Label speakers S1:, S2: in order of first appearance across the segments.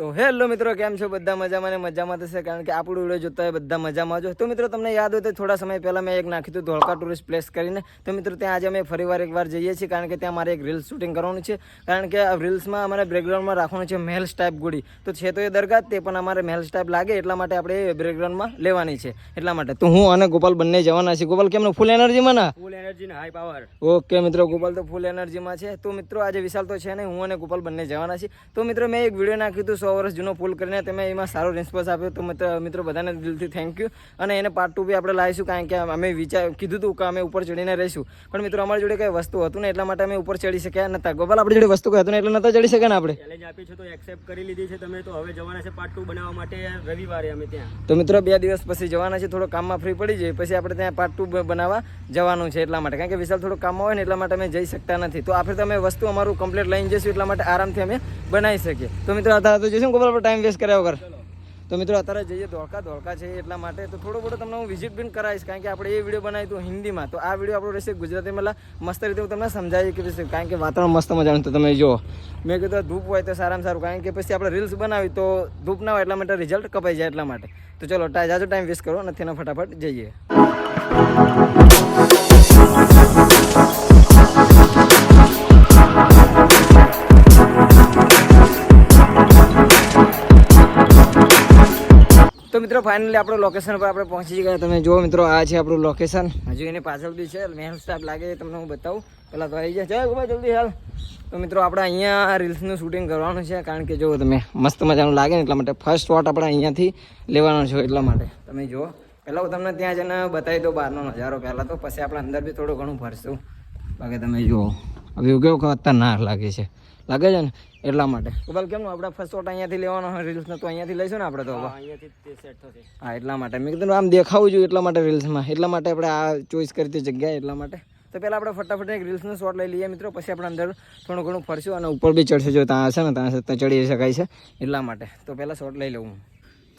S1: Hello મિત્રો કેમ છો? બધા મજામાં ને મજામાં થશે કારણ કે આપણું વીડિયો જોતા હોય બધા મજામાં જો. તો મિત્રો તમને યાદ હોય તો થોડા સમય પહેલાં મેં એક નાખ્યું હતું ધોળકા ટુરિસ્ટ પ્લેસ કરીને. તો મિત્રો ત્યાં આજે અમે ફરીવાર એકવાર જઈએ છીએ કારણ કે ત્યાં મારે એક રીલ્સ શૂટિંગ કરવાનું છે. કારણ કે આ રીલ્સમાં અમારે બેકગ્રાઉન્ડમાં રાખવાનું છે મહેલ ટાઈપ ગુડી. તો છે તો એ દરગાહ તે પણ અમારે મહેલ ટાઈપ લાગે એટલા માટે આપણે એ બેકગ્રાઉન્ડમાં લેવાની છે. એટલા માટે. તો હું અને ગોપાલ બંને જવાના છે ગોપાલ કેમનું ફૂલ એનર્જીમાં ના?
S2: Full energy high power
S1: okay મિત્રો ગોપાલ તો ફૂલ એનર્જીમાં છે. તો મિત્રો આજે વિશાલ તો છે નહીં હું અને ગોપાલ બંને જવાના છીએ. તો મિત્રો મેં એક વીડિયો નાખ્યું હતું વર્ષ જૂનો ફૂલ કરીને તમે એમાં સારો રિસ્પોન્સ આપ્યો. તો મિત્ર મિત્રો બધાને દિલથી થેન્ક યુ અને એને પાર્ટ ટુ બી આપણે લાવીશું કારણ કે અમે વિચાર કીધું હતું કે અમે ઉપર ચડીને રહીશું. પણ મિત્રો અમારી જોડે કંઈ વસ્તુ હતું ને એટલા માટે અમે ઉપર ચડી શક્યા નતા. ગોપાલ આપણી જોડે વસ્તુ કંઈ હતું ને એટલે નતા ચડી શક્યા ને આપણે?
S2: ચેલેન્જ આપી છે તો એક્સેપ્ટ કરી લીધી છે તમે. તો હવે જવાના છે પાર્ટ ટુ બનાવવા માટે. રવિવારે અમે ત્યાં.
S1: તો મિત્રો બે દિવસ પછી જવાના છે. થોડો કામમાં ફ્રી પડી જાય પછી આપણે ત્યાં પાર્ટ ટુ બનાવવા જવાનું છે એટલા માટે. કારણ કે વિશાલ થોડું કામમાં હોય ને એટલા માટે અમે જઈ શકતા નથી. તો આપણે તમે વસ્તુ અમારું કમ્પ્લીટ લઈને જઈશું એટલા માટે આરામથી અમે બનાવી શકીએ. તો મિત્રો આ તો જઈશું ગોપાલ ટાઈમ વેસ્ટ કર્યા વગર. તો મિત્રો અત્યારે જઈએ ધોળકા. ધોળકા છે એટલા માટે. તો થોડો થોડો તમને હું વિઝિટ પણ કરાવીશ કારણ કે આપણે એ વીડિયો બનાવી હતું હિન્દીમાં. તો આ વીડિયો આપણો રહેશે ગુજરાતીમાં એટલે મસ્ત રીતે હું તમને સમજાવી કે પછી કારણ કે વાતાવરણ મસ્ત મજાનું તો તમે જુઓ. મેં કીધું ધૂપ હોય તો સારામાં સારું. કારણ કે પછી આપણે રીલ્સ બનાવી તો ધૂપ ના હોય એટલા માટે રિઝલ્ટ કપાઈ જાય એટલા માટે. તો ચલો જાજો ટાઈમ વેસ્ટ કરો. નથી ફટાફટ જઈએ. મિત્રો ફાઇનલી આપણું લોકેશન પર આપણે પહોંચી ગયા. તમે જુઓ મિત્રો, આ છે આપણું લોકેશન હજુ એની પાછળ બી છે મેન સ્ટાફ લાગે તમને હું બતાવું. પહેલાં તો આવી જાય જય ખૂબ જલ્દી હાલ. તો મિત્રો, આપણે અહીંયા રીલ્સનું શૂટિંગ કરવાનું છે. કારણ કે જુઓ તમે મસ્ત મજાનું લાગે ને, એટલા માટે ફર્સ્ટ શોટ આપણે અહીંયાથી લેવાનો છે, એટલા માટે. તમે જુઓ. પહેલાં હું તમને ત્યાં જઈને બતાવી દઉં બહારનો નજારો પહેલાં તો. પછી આપણે અંદર બી થોડું ઘણું ફરશું બાકી તમે જુઓ. હવે એવું કેવું ખતરનાક લાગે છે. લાગે છે ને? એટલા માટે. ગોપાલ કેમ આપણે ફર્સ્ટ શોટ અહીંયાથી લેવાનો હોય રીલ્સનો તો અહીંયાથી લઈશું ને આપણે તો હવે
S2: અહીંયાથી તે સેટ થશે.
S1: હા એટલા માટે. મેં કીધું આમ દેખાવું જોઈએ એટલા માટે રીલ્સમાં એટલા માટે આપણે આ ચોઈસ કરી હતી જગ્યાએ એટલા માટે. તો પહેલાં આપણે ફટાફટ એક રીલ્સનો શોટ લઈ લઈએ મિત્રો પછી આપણે અંદર થોડું ઘણું ફરશું અને ઉપર બી ચડશે. જો ત્યાં હશે ને ત્યાં હશે ત્યાં ચડી શકાય છે એટલા માટે. તો પહેલાં શોટ લઈ લઉં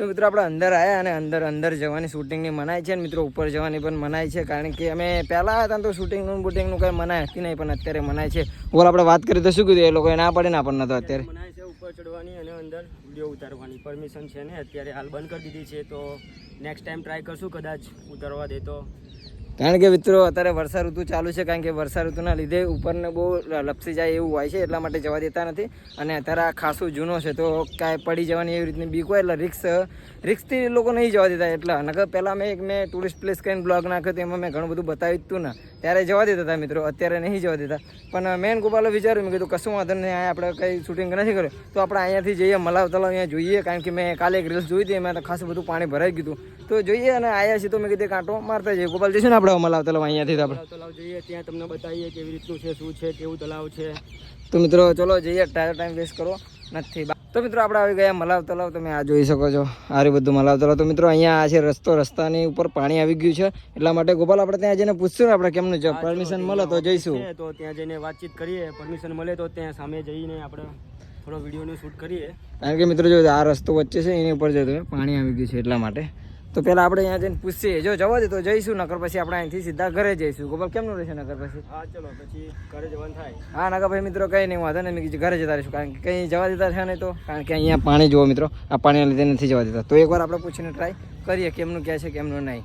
S1: તો મિત્રો આપણે અંદર આવ્યા અને અંદર અંદર જવાની શૂટિંગની મનાય છે અને મિત્રો ઉપર જવાની પણ મનાય છે કારણ કે અમે પહેલાં હતા તો શૂટિંગનું બુટિંગનું કંઈ મનાય હતી નહીં, પણ અત્યારે મનાય છે. ઓલ આપણે વાત કરી તો શું કીધું? એ લોકોએ ના પડે ને આપણને તો અત્યારે.
S2: ઉપર ચડવાની અને અંદર વીડિયો ઉતારવાની. પરમિશન છે ને, અત્યારે હાલ બંધ કરી દીધી છે, તો નેક્સ્ટ ટાઈમ ટ્રાય કરશું કદાચ ઉતારવા દે તો.
S1: કારણ કે મિત્રો, અત્યારે વર્ષા ઋતુ ચાલુ છે, કારણ કે વર્ષા ઋતુના લીધે ઉપરને બહુ લપસી જાય એવું હોય છે, એટલા માટે જવા દેતા નથી. અને અત્યારે આ ખાસું જૂનો છે, તો કાંઈ પડી જવાની એવી રીતની બીક હોય, એટલે રિક્સ રિક્સથી લોકો નહીં જવા દેતા, એટલા. નકર પહેલાં મેં એક, મેં ટુરિસ્ટ પ્લેસ કરીને બ્લોગ નાખ્યો તો એમાં મેં ઘણું બધું બતાવ્યું હતું ને. ત્યારે જવા દેતા હતા મિત્રો, અત્યારે નહીં જવા દેતા. પણ મેન ગોપાલે વિચાર્યું, મેં કીધું, કશું વાંધો નહીં આપણે કંઈ શૂટિંગ નથી કર્યું. તો આપણે અહીંયાથી જઈએ, મલાવ તલાવ અહીંયા જોઈએ, કારણ કે મેં કાલે એક રીલ્સ જોઈ હતી, એમાં ખાસું બધું પાણી ભરાઈ ગયું તો જોઈએ અને આવ્યા છીએ, તો મેં કીધું કાંટો મારતા જઈએ. ગોપાલ જઈશું ને આપણે મલાવ તલાવ અહીંયાથી તો આપણે.
S2: તલાવ જઈએ ત્યાં તમને બતાવીએ કેવી રીતનું છે શું છે કેવું તલાવ છે.
S1: તો મિત્રો ચલો જઈએ ટાયર ટાઈમ વેસ્ટ કરો નથી તો મિત્રો આપણે આવી ગયા મલાવ તલાવ તમે આ જોઈ શકો છો આ બધું મલાવ તલાવ. તો મિત્રો અહીંયા આ છે રસ્તો રસ્તાની ઉપર પાણી આવી ગયું છે એટલા માટે ગોપાલ આપણે ત્યાં જઈને પૂછશું ને આપણે કેમનું છે. પરમિશન મળે તો જઈશું.
S2: તો ત્યાં જઈને વાતચીત કરીએ. પરમિશન મળે તો ત્યાં સામે જઈને આપણે થોડો વિડીયોનું શૂટ કરીએ.
S1: કારણ કે મિત્રો જો આ રસ્તો વચ્ચે છે એની ઉપર જો પાણી આવી ગયું છે એટલા માટે. તો પેલા આપણે અહીંયા જઈને પૂછીએ. જો જવા દે તો જઈશું નકર પછી આપણે અહીંથી સીધા ઘરે જઈશું. ગોપાલ કેમનું રહેશે નકર પછી?
S2: હા ચલો પછી ઘરે જવાનું થાય.
S1: હા નકર ભાઈ મિત્રો કંઈ નહીં વાંધો નહીં. મેં ઘરે જતા રહીશું. કારણ કે કંઈ જવા દેતા છે નહીં તો? કારણ કે અહીંયા પાણી જુઓ મિત્રો આ પાણીના લીધે નથી જવા દેતા. તો એકવાર આપણે પૂછીને ટ્રાય કરીએ કેમનું કહે છે કેમનું નહીં.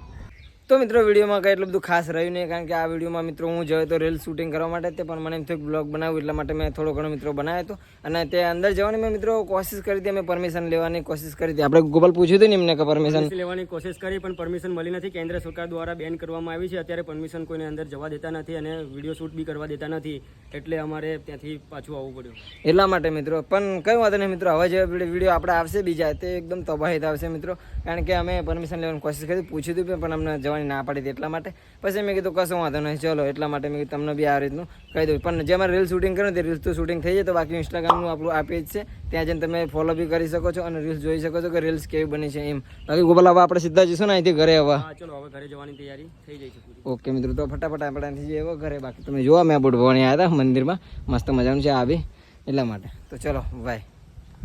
S1: તો મિત્રો વિડીયોમાં કંઈ એટલું બધું ખાસ રહ્યું નહીં કારણ કે આ વિડીયોમાં મિત્રો હું જોયો તો રીલ શૂટિંગ કરવા માટે તે પણ મને એમ થયું બ્લોગ બનાવ્યું એટલા માટે મેં થોડો ઘણો મિત્રો બનાવ્યો હતો. અને તે અંદર જવાની મેં મિત્રો કોશિશ કરી હતી અમે પરમિશન લેવાની કોશિશ કરી હતી. આપણે ગૂગલ પૂછ્યું હતું ને એમને કે પરમિશન
S2: લેવાની કોશિશ કરી પણ પરમિશન મળી નથી. કેન્દ્ર સરકાર દ્વારા બેન કરવામાં આવી છે. અત્યારે પરમિશન કોઈને અંદર જવા દેતા નથી અને વીડિયો શૂટ બી કરવા દેતા નથી. એટલે અમારે ત્યાંથી પાછું આવવું પડ્યું.
S1: એટલા માટે મિત્રો પણ કઈ વાંધો નહીં મિત્રો હવે જે વીડિયો આપણે આવશે બીજા તે એકદમ તબાહિત આવશે મિત્રો. કારણ કે અમે પરમિશન લેવાની કોશિશ કરી પૂછ્યું હતું પણ અમને જવાની ના પાડી હતી એટલા માટે. પછી મેં કીધું કશું વાંધો નહીં ચલો એટલા માટે મેં કીધું તમને બી આ રીતનું કહી દઉં. પણ જે મારે રીલ શૂટિંગ કર્યું તે રીલ્સ તો શૂટિંગ થઈ જાય તો બાકી ઇન્સ્ટાગ્રામનું આપણું આ પેજ છે. ત્યાં જઈને તમે ફોલો બી કરી શકો છો અને રીલ્સ જોઈ શકો છો કે રીલ્સ કેવી બની છે એમ. બાકી ગોપાલ હવે આપણે સીધા જઈશું ને અહીંથી ઘરે હવે.
S2: ચલો હવે ઘરે જવાની તૈયારી થઈ જાય છે
S1: ઓકે મિત્રો તો ફટાફટ આપણે અહીંથી જઈએ ઘરે. બાકી તમે જોવા મેં બુટ ભવાની આવ્યા હતા મંદિરમાં. મસ્ત મજાનું છે આવી એટલા માટે. તો ચલો બાય